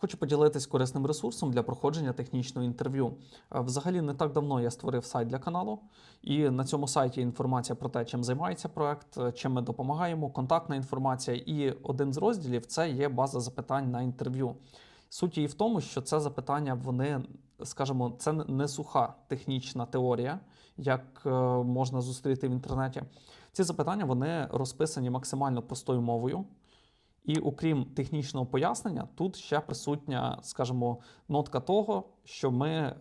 Хочу поділитись корисним ресурсом для проходження технічного інтерв'ю. Е, Взагалі, не так давно я створив сайт для каналу, і на цьому сайті інформація про те, чим займається проект, е, чим ми допомагаємо, контактна інформація. І один з розділів це є база запитань на інтерв'ю. Суть її в тому, що це запитання, вони, скажімо, це не суха технічна теорія, як е, можна зустріти в інтернеті. Ці запитання вони розписані максимально простою мовою. І окрім технічного пояснення, тут ще присутня, скажімо, нотка того, що ми е,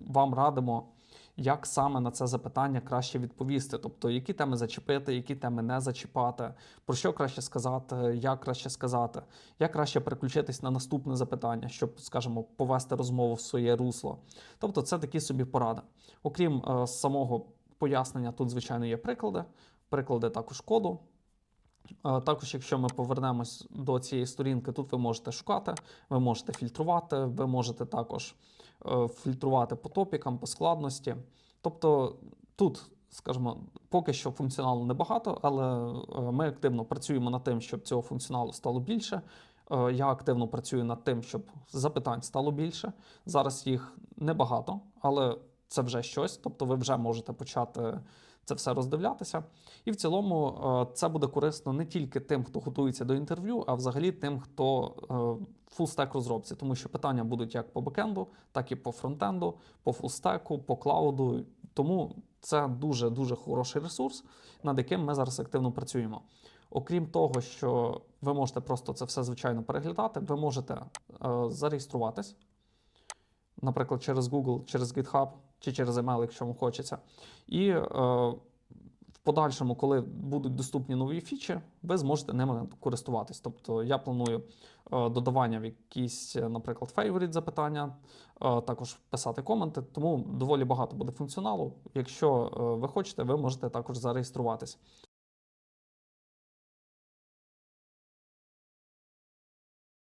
вам радимо, як саме на це запитання краще відповісти. Тобто, які теми зачепити, які теми не зачіпати, про що краще сказати, як краще сказати, як краще переключитись на наступне запитання, щоб, скажімо, повести розмову в своє русло. Тобто, це такі собі поради. Окрім е, самого пояснення, тут, звичайно, є приклади, приклади також коду. Також, якщо ми повернемось до цієї сторінки, тут ви можете шукати, ви можете фільтрувати, ви можете також е, фільтрувати по топікам, по складності. Тобто тут, скажімо, поки що функціоналу небагато, але е, ми активно працюємо над тим, щоб цього функціоналу стало більше. Е, Я активно працюю над тим, щоб запитань стало більше. Зараз їх небагато, але це вже щось. Тобто, ви вже можете почати це все роздивлятися. І в цілому е, це буде корисно не тільки тим, хто готується до інтерв'ю, а взагалі тим, хто фулстек розробці, тому що питання будуть як по бекенду, так і по фронтенду, по фулстеку, по клауду. Тому це дуже дуже хороший ресурс, над яким ми зараз активно працюємо. Окрім того, що ви можете просто це все звичайно переглядати, ви можете е, зареєструватись, наприклад, через Google, через GitHub чи через email, якщо вам хочеться. І е, в подальшому, коли будуть доступні нові фічі, ви зможете ними користуватись. Тобто я планую е, додавання в якісь, е, наприклад, фейворіт запитання, е, також писати коменти, тому доволі багато буде функціоналу. Якщо е, ви хочете, ви можете також зареєструватись.